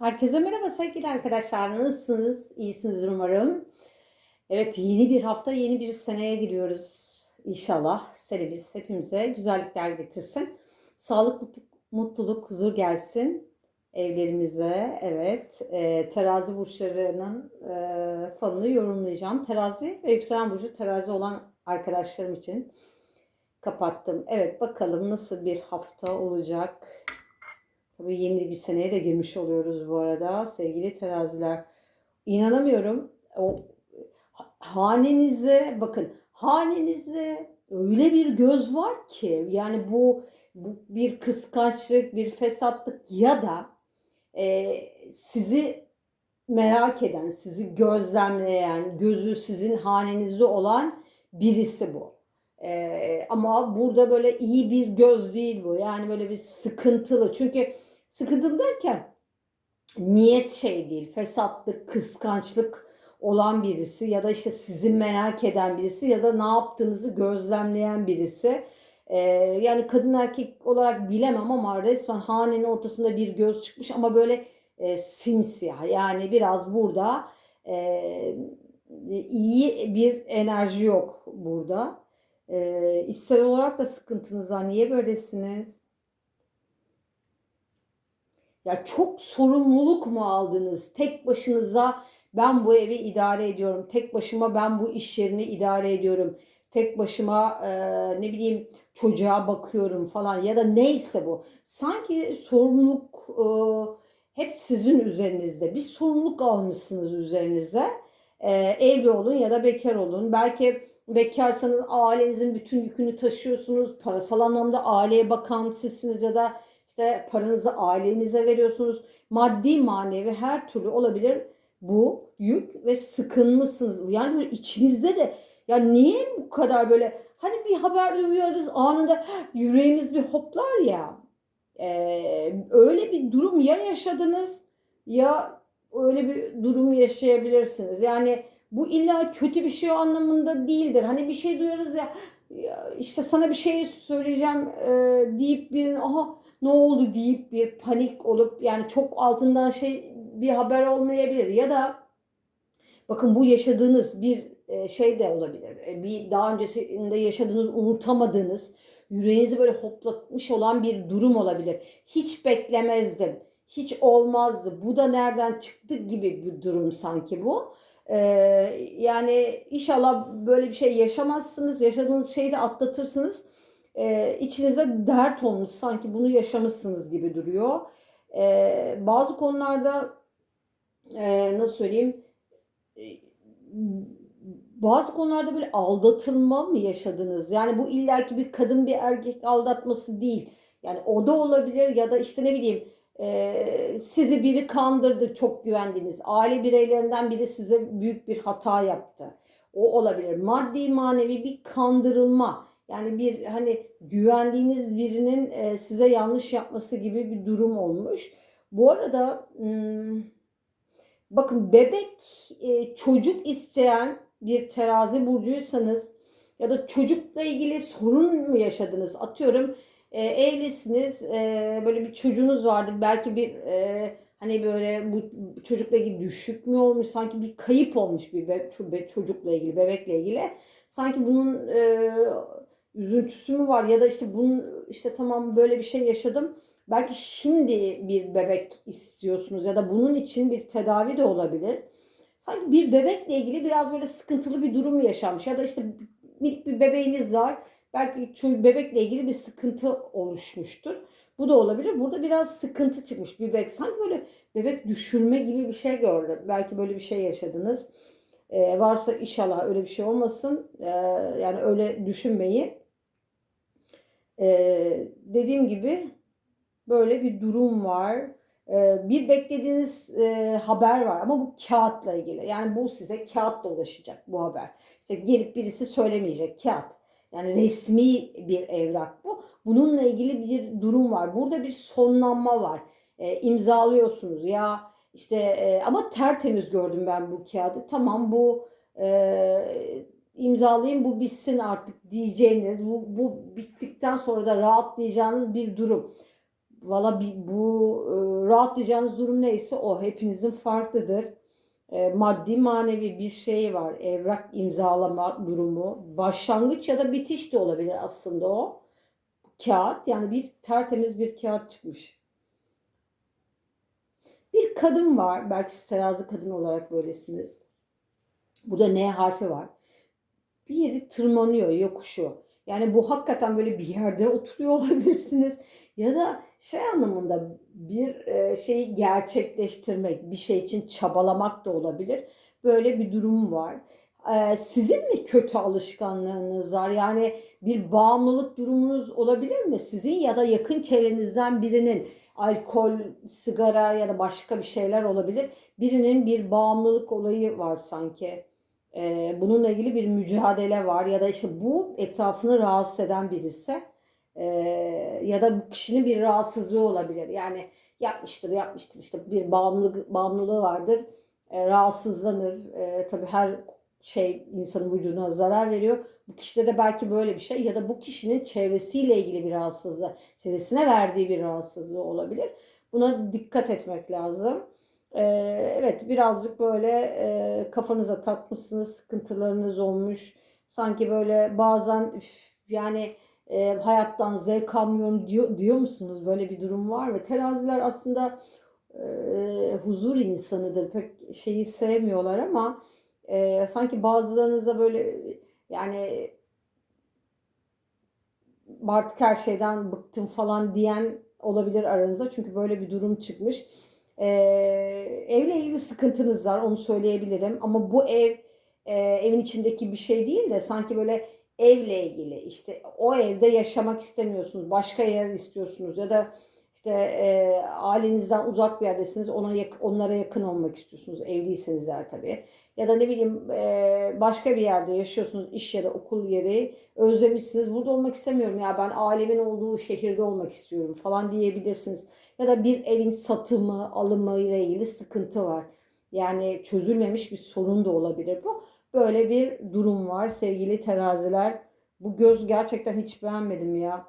Herkese merhaba sevgili arkadaşlar. Nasılsınız? İyisiniz umarım. Evet yeni bir hafta, yeni bir seneye giriyoruz. İnşallah senemiz hepimize güzellikler getirsin. Sağlık, mutluluk, huzur gelsin evlerimize. Evet, e, terazi burçlarının e, falını yorumlayacağım. Terazi ve yükselen burcu terazi olan arkadaşlarım için kapattım. Evet bakalım nasıl bir hafta olacak. Tabii yeni bir seneye de girmiş oluyoruz bu arada sevgili teraziler. İnanamıyorum. O hanenize bakın hanenizde öyle bir göz var ki yani bu, bu bir kıskançlık, bir fesatlık ya da e, sizi merak eden, sizi gözlemleyen, gözü sizin hanenizde olan birisi bu. Ee, ama burada böyle iyi bir göz değil bu. Yani böyle bir sıkıntılı. Çünkü sıkıntılı derken niyet şey değil. Fesatlık, kıskançlık olan birisi ya da işte sizi merak eden birisi ya da ne yaptığınızı gözlemleyen birisi. Ee, yani kadın erkek olarak bilemem ama resmen hanenin ortasında bir göz çıkmış ama böyle e, simsiyah. Yani biraz burada e, iyi bir enerji yok burada. E, içsel olarak da sıkıntınız var. Niye böylesiniz? Ya çok sorumluluk mu aldınız? Tek başınıza ben bu evi idare ediyorum. Tek başıma ben bu iş yerini idare ediyorum. Tek başıma e, ne bileyim çocuğa bakıyorum falan ya da neyse bu. Sanki sorumluluk e, hep sizin üzerinizde. Bir sorumluluk almışsınız üzerinize. E, evli olun ya da bekar olun. Belki bekarsanız ailenizin bütün yükünü taşıyorsunuz. Parasal anlamda aileye bakan sizsiniz ya da işte paranızı ailenize veriyorsunuz. Maddi manevi her türlü olabilir bu yük ve sıkılmışsınız. Yani böyle içinizde de ya niye bu kadar böyle hani bir haber duyuyoruz anında yüreğimiz bir hoplar ya. Ee, öyle bir durum ya yaşadınız ya öyle bir durum yaşayabilirsiniz. Yani bu illa kötü bir şey anlamında değildir. Hani bir şey duyarız ya, ya işte sana bir şey söyleyeceğim e, deyip birinin aha ne oldu deyip bir panik olup yani çok altından şey bir haber olmayabilir ya da bakın bu yaşadığınız bir e, şey de olabilir. E, bir daha öncesinde yaşadığınız unutamadığınız yüreğinizi böyle hoplatmış olan bir durum olabilir. Hiç beklemezdim. Hiç olmazdı. Bu da nereden çıktı gibi bir durum sanki bu. Ee, yani inşallah böyle bir şey yaşamazsınız. Yaşadığınız şeyi de atlatırsınız. Ee, içinize dert olmuş sanki bunu yaşamışsınız gibi duruyor. Ee, bazı konularda e, nasıl söyleyeyim e, bazı konularda böyle aldatılma mı yaşadınız? Yani bu illaki bir kadın bir erkek aldatması değil. Yani o da olabilir ya da işte ne bileyim ee, sizi biri kandırdı çok güvendiğiniz aile bireylerinden biri size büyük bir hata yaptı. O olabilir. Maddi manevi bir kandırılma. Yani bir hani güvendiğiniz birinin e, size yanlış yapması gibi bir durum olmuş. Bu arada bakın bebek e, çocuk isteyen bir terazi burcuysanız ya da çocukla ilgili sorun mu yaşadınız? Atıyorum e, evlisiniz, böyle bir çocuğunuz vardı. Belki bir hani böyle bu çocukla ilgili düşük mü olmuş, sanki bir kayıp olmuş bir çocukla ilgili, bebekle ilgili. Sanki bunun üzüntüsü mü var ya da işte bunun işte tamam böyle bir şey yaşadım. Belki şimdi bir bebek istiyorsunuz ya da bunun için bir tedavi de olabilir. Sanki bir bebekle ilgili biraz böyle sıkıntılı bir durum yaşanmış ya da işte minik bir bebeğiniz var Belki çünkü bebekle ilgili bir sıkıntı oluşmuştur. Bu da olabilir. Burada biraz sıkıntı çıkmış. Bir bebek sanki böyle bebek düşürme gibi bir şey gördüm. Belki böyle bir şey yaşadınız. Ee, varsa inşallah öyle bir şey olmasın. Ee, yani öyle düşünmeyin. Ee, dediğim gibi böyle bir durum var. Ee, bir beklediğiniz e, haber var ama bu kağıtla ilgili. Yani bu size kağıtla ulaşacak bu haber. İşte gelip birisi söylemeyecek kağıt. Yani resmi bir evrak bu. Bununla ilgili bir durum var. Burada bir sonlanma var. E, imzalıyorsunuz ya işte e, ama tertemiz gördüm ben bu kağıdı. Tamam bu e, imzalayayım bu bitsin artık diyeceğiniz bu, bu bittikten sonra da rahatlayacağınız bir durum. Valla bu e, rahatlayacağınız durum neyse o hepinizin farklıdır. E, maddi manevi bir şey var. Evrak imzalama durumu. Başlangıç ya da bitiş de olabilir aslında o. Kağıt yani bir tertemiz bir kağıt çıkmış. Bir kadın var. Belki siz terazi kadın olarak böylesiniz. Burada N harfi var. Bir yeri tırmanıyor yokuşu. Yani bu hakikaten böyle bir yerde oturuyor olabilirsiniz. Ya da şey anlamında bir e, şeyi gerçekleştirmek, bir şey için çabalamak da olabilir. Böyle bir durum var. E, sizin mi kötü alışkanlığınız var? Yani bir bağımlılık durumunuz olabilir mi? Sizin ya da yakın çevrenizden birinin alkol, sigara ya da başka bir şeyler olabilir. Birinin bir bağımlılık olayı var sanki. E, bununla ilgili bir mücadele var ya da işte bu etrafını rahatsız eden birisi E, ya da bu kişinin bir rahatsızlığı olabilir. Yani yapmıştır, yapmıştır işte bir bağımlılık bağımlılığı vardır. E, rahatsızlanır. E, tabii her şey insanın vücuduna zarar veriyor. Bu kişide de belki böyle bir şey ya da bu kişinin çevresiyle ilgili bir rahatsızlığı, çevresine verdiği bir rahatsızlığı olabilir. Buna dikkat etmek lazım. Ee, evet birazcık böyle e, kafanıza takmışsınız, sıkıntılarınız olmuş. Sanki böyle bazen üf, yani e, hayattan zevk almıyorum diyor, diyor musunuz? Böyle bir durum var ve teraziler aslında e, huzur insanıdır. Pek şeyi sevmiyorlar ama e, sanki bazılarınıza böyle yani artık her şeyden bıktım falan diyen olabilir aranızda. Çünkü böyle bir durum çıkmış. Ee, evle ilgili sıkıntınız var onu söyleyebilirim. Ama bu ev e, evin içindeki bir şey değil de sanki böyle evle ilgili işte o evde yaşamak istemiyorsunuz. Başka yer istiyorsunuz ya da işte e, ailenizden uzak bir yerdesiniz. Ona yak- onlara yakın olmak istiyorsunuz. Evliyseniz eğer tabii. Ya da ne bileyim başka bir yerde yaşıyorsunuz. iş da okul yeri özlemişsiniz. Burada olmak istemiyorum ya ben ailemin olduğu şehirde olmak istiyorum falan diyebilirsiniz. Ya da bir evin satımı, alımı ile ilgili sıkıntı var. Yani çözülmemiş bir sorun da olabilir bu. Böyle bir durum var sevgili teraziler. Bu göz gerçekten hiç beğenmedim ya.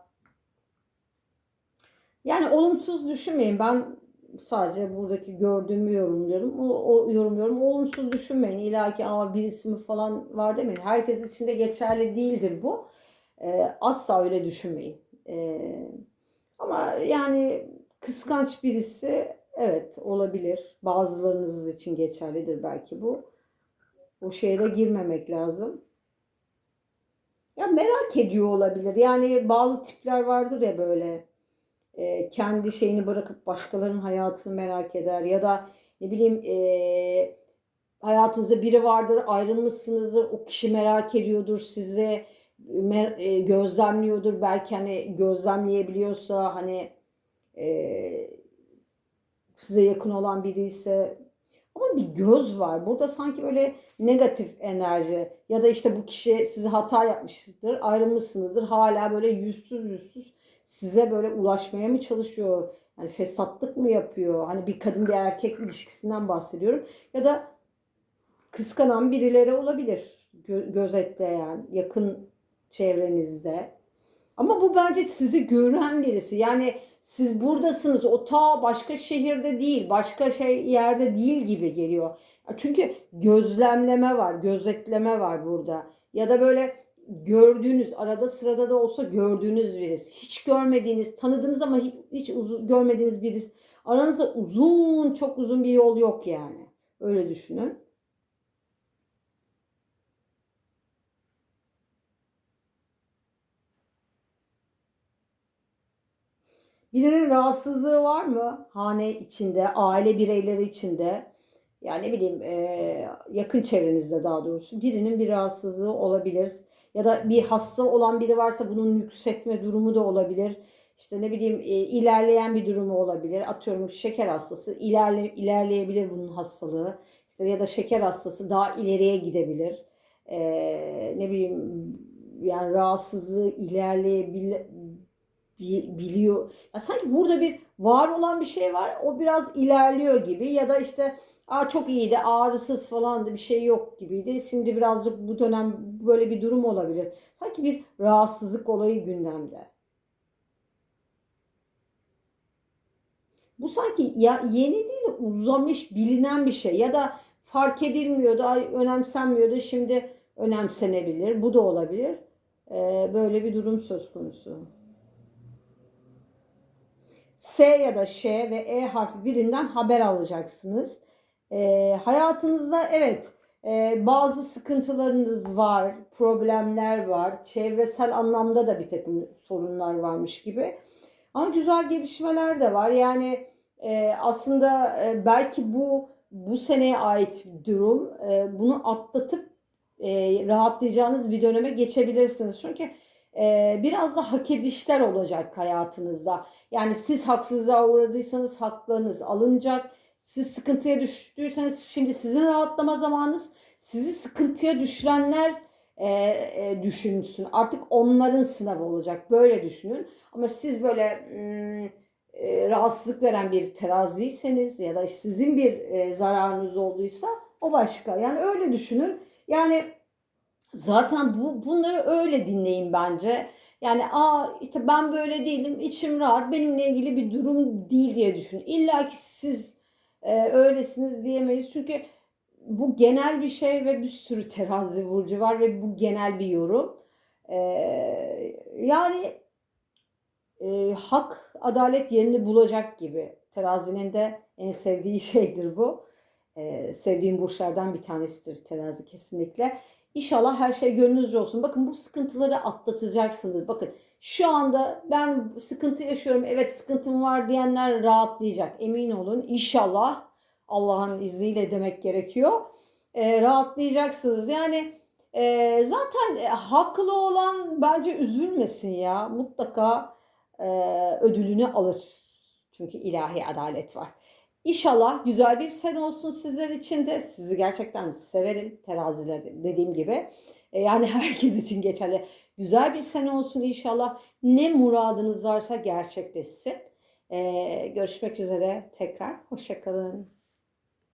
Yani olumsuz düşünmeyin. Ben sadece buradaki gördüğümü yorumluyorum. O, o yorumluyorum. Olumsuz düşünmeyin. İlla ki Aa, birisi mi falan var demeyin. Herkes için de geçerli değildir bu. Ee, asla öyle düşünmeyin. Ee, ama yani kıskanç birisi evet olabilir. Bazılarınız için geçerlidir belki bu. O şeye girmemek lazım. Ya merak ediyor olabilir. Yani bazı tipler vardır ya böyle e, kendi şeyini bırakıp başkalarının hayatını merak eder ya da ne bileyim e, hayatınızda biri vardır ayrılmışsınızdır o kişi merak ediyordur size e, gözlemliyordur belki hani gözlemleyebiliyorsa hani e, size yakın olan biri ise ama bir göz var. Burada sanki böyle negatif enerji ya da işte bu kişi size hata yapmıştır, ayrılmışsınızdır. Hala böyle yüzsüz yüzsüz size böyle ulaşmaya mı çalışıyor? Yani fesatlık mı yapıyor? Hani bir kadın bir erkek ilişkisinden bahsediyorum. Ya da kıskanan birileri olabilir. Gö- gözetleyen, yakın çevrenizde. Ama bu bence sizi gören birisi. Yani siz buradasınız. O ta başka şehirde değil, başka şey yerde değil gibi geliyor. Çünkü gözlemleme var, gözetleme var burada. Ya da böyle gördüğünüz, arada sırada da olsa gördüğünüz birisi. Hiç görmediğiniz, tanıdığınız ama hiç, uzun, görmediğiniz birisi. Aranızda uzun, çok uzun bir yol yok yani. Öyle düşünün. Birinin rahatsızlığı var mı? Hane içinde, aile bireyleri içinde. Yani ne bileyim yakın çevrenizde daha doğrusu birinin bir rahatsızlığı olabilir. Ya da bir hasta olan biri varsa bunun yükseltme durumu da olabilir. İşte ne bileyim e, ilerleyen bir durumu olabilir. Atıyorum şeker hastası ilerle, ilerleyebilir bunun hastalığı. İşte ya da şeker hastası daha ileriye gidebilir. E, ne bileyim yani rahatsızlığı ilerleyebilir biliyor. Ya sanki burada bir var olan bir şey var. O biraz ilerliyor gibi ya da işte Aa, çok iyiydi ağrısız falandı bir şey yok gibiydi. Şimdi birazcık bu dönem böyle bir durum olabilir. Sanki bir rahatsızlık olayı gündemde. Bu sanki ya yeni değil de uzamış bilinen bir şey ya da fark edilmiyordu, ay önemsenmiyordu şimdi önemsenebilir. Bu da olabilir. Ee, böyle bir durum söz konusu. S ya da Ş ve E harfi birinden haber alacaksınız. Ee, hayatınızda evet e, bazı sıkıntılarınız var, problemler var, çevresel anlamda da bir takım sorunlar varmış gibi. Ama güzel gelişmeler de var. Yani e, aslında e, belki bu bu seneye ait bir durum. E, bunu atlatıp e, rahatlayacağınız bir döneme geçebilirsiniz. Çünkü e, biraz da hak edişler olacak hayatınızda. Yani siz haksızlığa uğradıysanız haklarınız alınacak. Siz sıkıntıya düştüyseniz şimdi sizin rahatlama zamanınız. Sizi sıkıntıya düşürenler e, e, düşünsün. Artık onların sınavı olacak. Böyle düşünün. Ama siz böyle hmm, e, rahatsızlık veren bir teraziyseniz ya da sizin bir e, zararınız olduysa o başka. Yani öyle düşünün. Yani zaten bu bunları öyle dinleyin bence. Yani aa işte ben böyle değilim, içim rahat, benimle ilgili bir durum değil diye düşünün. İlla ki siz e, öylesiniz diyemeyiz. Çünkü bu genel bir şey ve bir sürü terazi burcu var ve bu genel bir yorum. E, yani e, hak, adalet yerini bulacak gibi. Terazinin de en sevdiği şeydir bu. E, sevdiğim burçlardan bir tanesidir terazi kesinlikle. İnşallah her şey gönlünüzce olsun. Bakın bu sıkıntıları atlatacaksınız. Bakın şu anda ben sıkıntı yaşıyorum. Evet sıkıntım var diyenler rahatlayacak. Emin olun. İnşallah Allah'ın izniyle demek gerekiyor. E, rahatlayacaksınız. Yani e, zaten e, haklı olan bence üzülmesin ya. Mutlaka e, ödülünü alır. Çünkü ilahi adalet var. İnşallah güzel bir sene olsun sizler için de. Sizi gerçekten severim teraziler dediğim gibi. E, yani herkes için geçerli. Güzel bir sene olsun inşallah. Ne muradınız varsa gerçekleşsin. E, görüşmek üzere tekrar. Hoşçakalın.